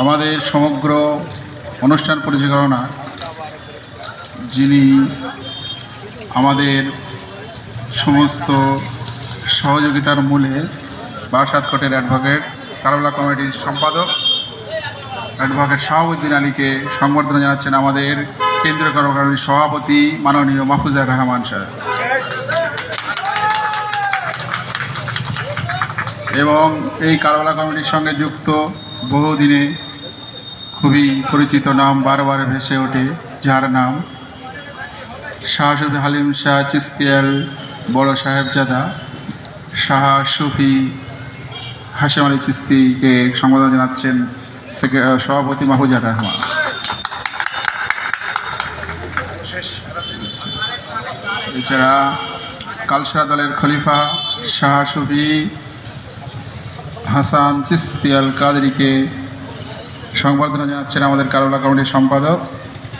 আমাদের সমগ্র অনুষ্ঠান পরিচালনা যিনি আমাদের সমস্ত সহযোগিতার মূলে বারসাত কোটের অ্যাডভোকেট কারবলা কমিটির সম্পাদক অ্যাডভোকেট শাহাবুদ্দিন আলীকে সংবর্ধনা জানাচ্ছেন আমাদের কেন্দ্রীয় কর্মকারী সভাপতি মাননীয় মাহফুজার রহমান সাহেব। এবং এই কারবালা কমিটির সঙ্গে যুক্ত বহুদিনে খুবই পরিচিত নাম বারবার ভেসে ওঠে, যার নাম শাহ সুফি হালিম শাহ চিস্তিয়াল বড় সাহেবজাদা। শাহ সুফি হাসেম আলী চিস্তিকে সম্বোধন জানাচ্ছেন সভাপতি মাহফুজার রহমান। এছাড়া কালসরা দলের খলিফা শাহ সুফি হাসান চিস্তি আল কাদরিকে সংবর্ধনা জানাচ্ছেন আমাদের কারোলা কমিটির সম্পাদক।